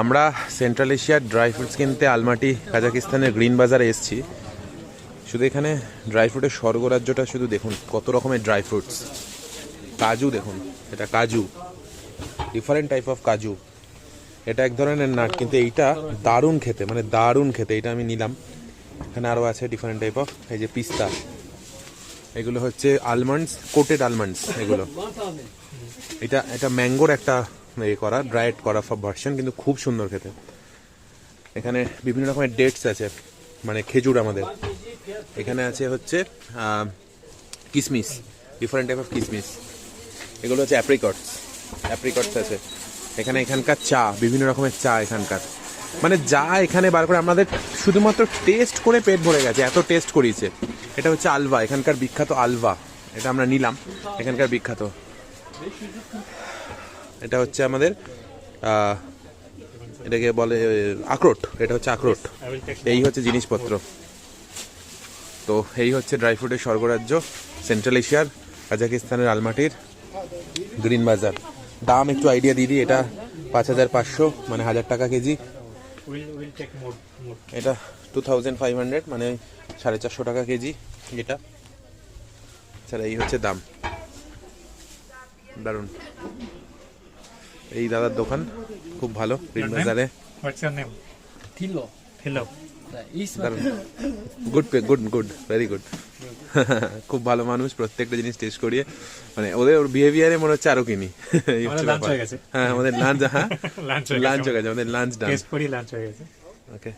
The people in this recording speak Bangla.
আমরা সেন্ট্রাল এশিয়ার ড্রাই ফ্রুটস কিনতে আলমাটি, কাজাকিস্তানের গ্রিন বাজারে এসেছি। শুধু এখানে ড্রাই ফ্রুটের স্বর্গরাজ্যটা শুধু দেখুন, কত রকমের ড্রাই ফ্রুটস কাজু দেখুন, এটা কাজু। ডিফারেন্ট টাইপ অফ কাজু। এটা এক ধরনের নাট, কিন্তু এইটা দারুণ খেতে মানে দারুণ খেতে এটা আমি নিলাম। এখানে আরও আছে ডিফারেন্ট টাইপ অফ এই যে পিস্তা। এগুলো হচ্ছে আলমন্ডস কোটেড আলমন্ডস এগুলো। এটা এটা ম্যাঙ্গোর একটা এ করা ড্রাইড করা ভার্সন কিন্তু খুব সুন্দর খেতে। এখানে বিভিন্ন রকমের ডেটস আছে মানে খেজুর আমাদের। এখানে আছে হচ্ছে কিসমিস ডিফারেন্ট টাইপ অফ কিসমিস। এগুলো হচ্ছে অ্যাপ্রিকটস অ্যাপ্রিকটস আছে। এখানে এখানকার চা, বিভিন্ন রকমের চা এখানকার। মানে যা এখানে বার করে, আমাদের শুধুমাত্র টেস্ট করে পেট ভরে গেছে, এত টেস্ট করিয়েছে। এটা হচ্ছে আলভা, এখানকার বিখ্যাত আলভা। এটা আমরা নিলাম, এখানকার বিখ্যাত। এটা হচ্ছে আমাদের এটাকে বলে আখরোট এটা হচ্ছে আখরোট। এই হচ্ছে জিনিসপত্র। তো এই হচ্ছে ড্রাই ফ্রুটের স্বর্গরাজ্য সেন্ট্রাল এশিয়ার কাজাকিস্তানের আলমাটির গ্রিন বাজার দাম একটু আইডিয়া দিয়ে দিই এটা পাঁচ হাজার পাঁচশো মানে হাজার টাকা কেজি. এটা টু থাউজেন্ড ফাইভ হান্ড্রেড মানে সাড়ে চারশো টাকা কেজি এটা। স্যার এই হচ্ছে দাম। দারুণ। এই দাদার দোকান খুব ভালো? বাজারে good pay good good very good খুব ভালো মানুষ প্রত্যেকটা জিনিস টেস্ট করিয়ে। মানে ওদের বিহেভিয়ারে মনে হচ্ছে আরও কিনি। হয়ে গেছে। হ্যাঁ আমাদের লাঞ্চ হ্যাঁ। হয়ে লাঞ্চ হয়ে গেছে আমাদের লাঞ্চ ডান হয়ে ওকে